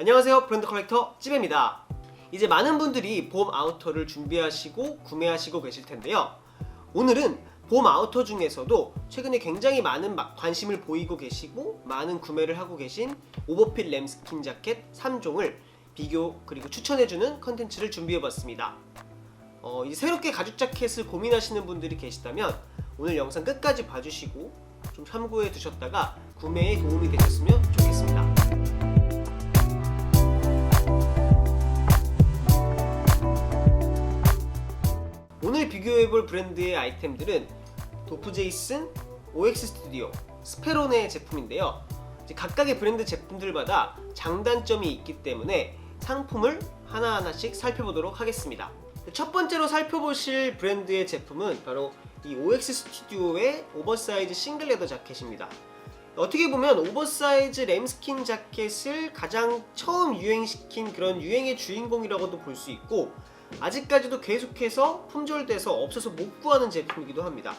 안녕하세요. 브랜드 컬렉터 찌베입니다. 이제 많은 분들이 봄 아우터를 준비하시고 구매하시고 계실 텐데요. 오늘은 봄 아우터 중에서도 최근에 굉장히 많은 마- 관심을 보이고 계시고 많은 구매를 하고 계신 오버핏 램스킨 자켓 3종을 비교 그리고 추천해주는 컨텐츠를 준비해봤습니다. 어, 이제 새롭게 가죽 자켓을 고민하시는 분들이 계시다면 오늘 영상 끝까지 봐주시고 좀 참고해 두셨다가 구매에 도움이 되셨으면 좋겠습니다. 오늘 비교해볼 브랜드의 아이템들은 도프제이슨, OX 스튜디오, 스페로네 제품인데요. 각각의 브랜드 제품들마다 장단점이 있기 때문에 상품을 하나하나씩 살펴보도록 하겠습니다. 첫 번째로 살펴보실 브랜드의 제품은 바로 이 OX 스튜디오의 오버사이즈 싱글 레더 자켓입니다. 어떻게 보면 오버사이즈 램스킨 자켓을 가장 처음 유행시킨 그런 유행의 주인공이라고도 볼 수 있고 아직까지도 계속해서 품절돼서 없어서 못 구하는 제품이기도 합니다.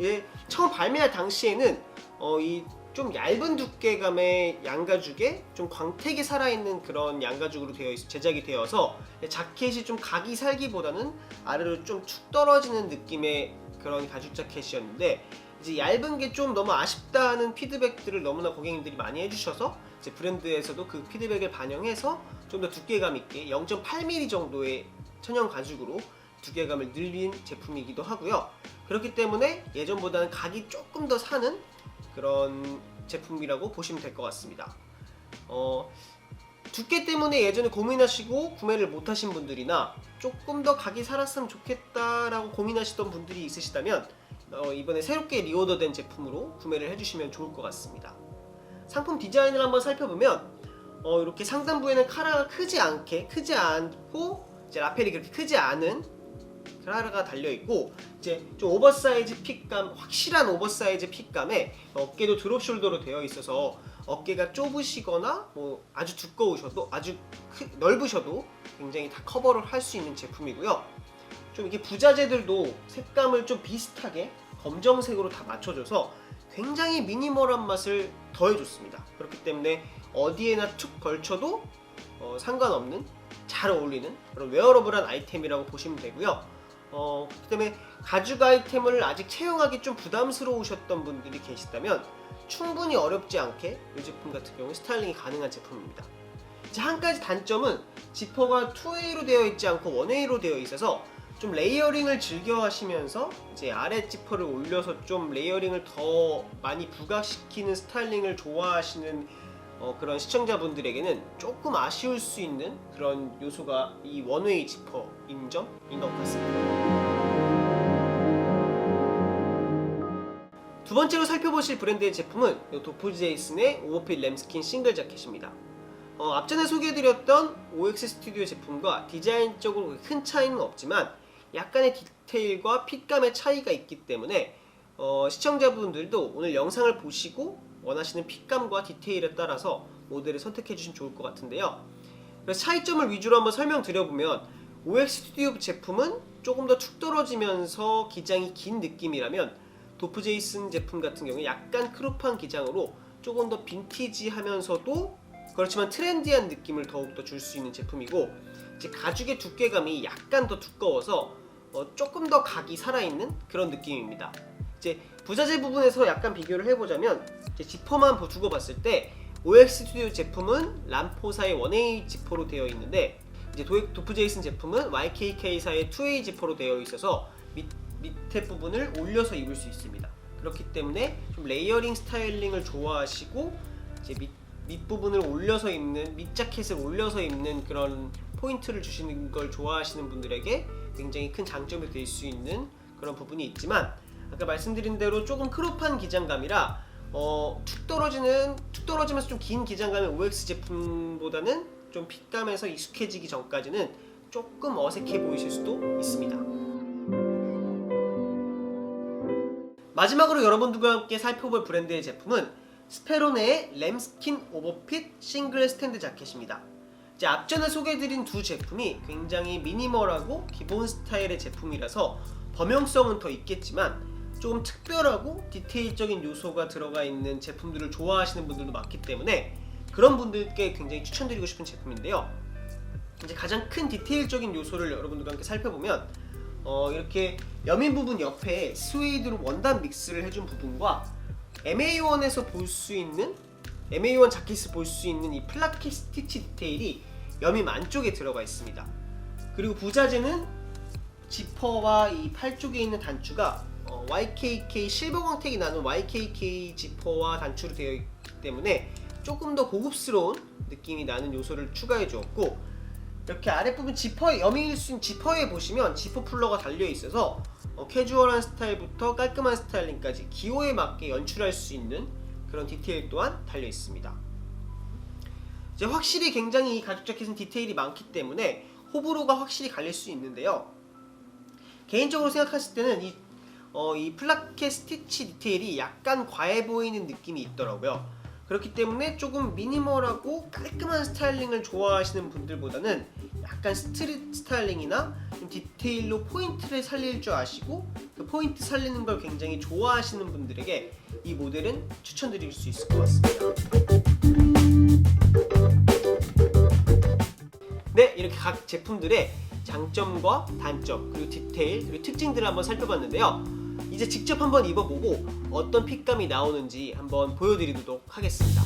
예, 처음 발매할 당시에는 어, 이 좀 얇은 두께감의 양가죽에 좀 광택이 살아있는 그런 양가죽으로 되어 있, 제작이 되어서 자켓이 좀 각이 살기보다는 아래로 좀 축 떨어지는 느낌의 그런 가죽 자켓이었는데 이제 얇은 게 좀 너무 아쉽다는 피드백들을 너무나 고객님들이 많이 해주셔서 이제 브랜드에서도 그 피드백을 반영해서 좀 더 두께감 있게 0.8mm 정도의 천연 가죽으로 두께감을 늘린 제품이기도 하고요. 그렇기 때문에 예전보다는 각이 조금 더 사는 그런 제품이라고 보시면 될 것 같습니다. 어, 두께 때문에 예전에 고민하시고 구매를 못하신 분들이나 조금 더 각이 살았으면 좋겠다라고 고민하시던 분들이 있으시다면 어, 이번에 새롭게 리오더된 제품으로 구매를 해주시면 좋을 것 같습니다. 상품 디자인을 한번 살펴보면 어, 이렇게 상단부에는 카라가 크지 않게 크지 않고 이제 라펠이 그렇게 크지 않은 카라가 달려 있고 이제 좀 오버사이즈 핏감 확실한 오버사이즈 핏감에 어깨도 드롭 숄더로 되어 있어서 어깨가 좁으시거나 뭐 아주 두꺼우셔도 아주 크, 넓으셔도 굉장히 다 커버를 할 수 있는 제품이고요. 좀 이게 부자재들도 색감을 좀 비슷하게 검정색으로 다 맞춰줘서 굉장히 미니멀한 맛을 더해줬습니다. 그렇기 때문에 어디에나 툭 걸쳐도 어, 상관없는 잘 어울리는 그런 웨어러블한 아이템이라고 보시면 되고요. 어, 그 때문에 가죽 아이템을 아직 채용하기 좀 부담스러우셨던 분들이 계시다면 충분히 어렵지 않게 이 제품 같은 경우 스타일링이 가능한 제품입니다. 이제 한 가지 단점은 지퍼가 2A로 되어 있지 않고 1A로 되어 있어서 좀 레이어링을 즐겨 하시면서 이제 아래 지퍼를 올려서 좀 레이어링을 더 많이 부각시키는 스타일링을 좋아하시는 어, 그런 시청자분들에게는 조금 아쉬울 수 있는 그런 요소가 이 원웨이 지퍼인 점인 것 같습니다. 두 번째로 살펴보실 브랜드의 제품은 이 도프 제이슨의 오버핏 램스킨 싱글 자켓입니다. 어, 앞전에 소개해드렸던 OX 스튜디오 제품과 디자인적으로 큰 차이는 없지만 약간의 디테일과 핏감의 차이가 있기 때문에 어, 시청자분들도 오늘 영상을 보시고 원하시는 핏감과 디테일에 따라서 모델을 선택해 주시면 좋을 것 같은데요. 그래서 차이점을 위주로 한번 설명드려보면 OX 스튜디오 제품은 조금 더 툭 떨어지면서 기장이 긴 느낌이라면 도프 제이슨 제품 같은 경우에 약간 크롭한 기장으로 조금 더 빈티지하면서도 그렇지만 트렌디한 느낌을 더욱더 줄 수 있는 제품이고 이제 가죽의 두께감이 약간 더 두꺼워서 어, 조금 더 각이 살아있는 그런 느낌입니다. 이제 부자재 부분에서 약간 비교를 해보자면 지퍼만 보- 두고 봤을 때 OX 스튜디오 제품은 람포사의 1A 지퍼로 되어 있는데 이제 도, 도프 제이슨 제품은 YKK사의 2A 지퍼로 되어 있어서 밑, 밑에 부분을 올려서 입을 수 있습니다. 그렇기 때문에 좀 레이어링 스타일링을 좋아하시고 이제 밑, 밑부분을 올려서 입는 밑 자켓을 올려서 입는 그런 포인트를 주시는 걸 좋아하시는 분들에게 굉장히 큰 장점이 될 수 있는 그런 부분이 있지만 아까 말씀드린 대로 조금 크롭한 기장감이라 어, 툭 떨어지는 툭 떨어지면서 좀 긴 기장감의 OX 제품보다는 좀 핏감에서 익숙해지기 전까지는 조금 어색해 보이실 수도 있습니다. 마지막으로 여러분들과 함께 살펴볼 브랜드의 제품은 스페로네의 램스킨 오버핏 싱글 스탠드 자켓입니다. 이제 앞전에 소개해드린 두 제품이 굉장히 미니멀하고 기본 스타일의 제품이라서 범용성은 더 있겠지만 조금 특별하고 디테일적인 요소가 들어가 있는 제품들을 좋아하시는 분들도 많기 때문에 그런 분들께 굉장히 추천드리고 싶은 제품인데요. 이제 가장 큰 디테일적인 요소를 여러분들과 함께 살펴보면 어, 이렇게 여민 부분 옆에 스웨이드로 원단 믹스를 해준 부분과 MA1에서 볼 수 있는 MA1 자켓을 볼 수 있는 이 플라켓 스티치 디테일이 여민 안쪽에 들어가 있습니다. 그리고 부자재는 지퍼와 이 팔 쪽에 있는 단추가 어, YKK 실버 광택이 나는 YKK 지퍼와 단추로 되어 있기 때문에 조금 더 고급스러운 느낌이 나는 요소를 추가해 주었고 이렇게 아랫부분 지퍼에 여미일 수 있는 지퍼에 보시면 지퍼 풀러가 달려 있어서 어, 캐주얼한 스타일부터 깔끔한 스타일링까지 기호에 맞게 연출할 수 있는 그런 디테일 또한 달려 있습니다. 이제 확실히 굉장히 이 가죽 자켓은 디테일이 많기 때문에 호불호가 확실히 갈릴 수 있는데요. 개인적으로 생각했을 때는 이, 어, 이 플라켓 스티치 디테일이 약간 과해 보이는 느낌이 있더라고요. 그렇기 때문에 조금 미니멀하고 깔끔한 스타일링을 좋아하시는 분들보다는 약간 스트릿 스타일링이나 좀 디테일로 포인트를 살릴 줄 아시고 그 포인트 살리는 걸 굉장히 좋아하시는 분들에게 이 모델은 추천드릴 수 있을 것 같습니다. 네, 이렇게 각 제품들의 장점과 단점, 그리고 디테일, 그리고 특징들을 한번 살펴봤는데요. 이제 직접 한번 입어보고 어떤 핏감이 나오는지 한번 보여드리도록 하겠습니다.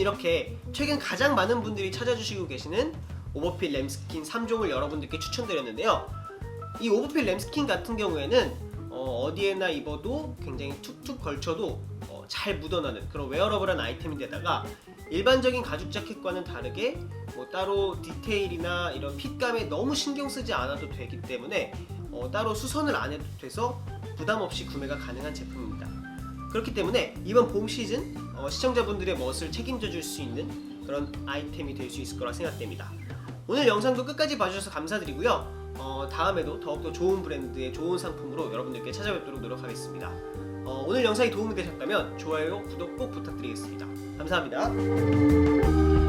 이렇게 최근 가장 많은 분들이 찾아주시고 계시는 오버필 램스킨 3종을 여러분들께 추천드렸는데요 이 오버필 램스킨 같은 경우에는 어, 디에나 입어도 굉장히 툭툭 걸쳐도 어, 잘 묻어나는 그런 웨어러블한 아이템인데다가 일반적인 가죽 자켓과는 다르게 뭐 따로 디테일이나 이런 핏감에 너무 신경 쓰지 않아도 되기 때문에 어, 따로 수선을 안 해도 돼서 부담 없이 구매가 가능한 제품입니다. 그렇기 때문에 이번 봄 시즌 어, 시청자분들의 멋을 책임져 줄 수 있는 그런 아이템이 될 수 있을 거라 생각됩니다. 오늘 영상도 끝까지 봐주셔서 감사드리고요. 어, 다음에도 더욱더 좋은 브랜드의 좋은 상품으로 여러분들께 찾아뵙도록 노력하겠습니다. 어, 오늘 영상이 도움이 되셨다면 좋아요, 구독 꼭 부탁드리겠습니다. 감사합니다.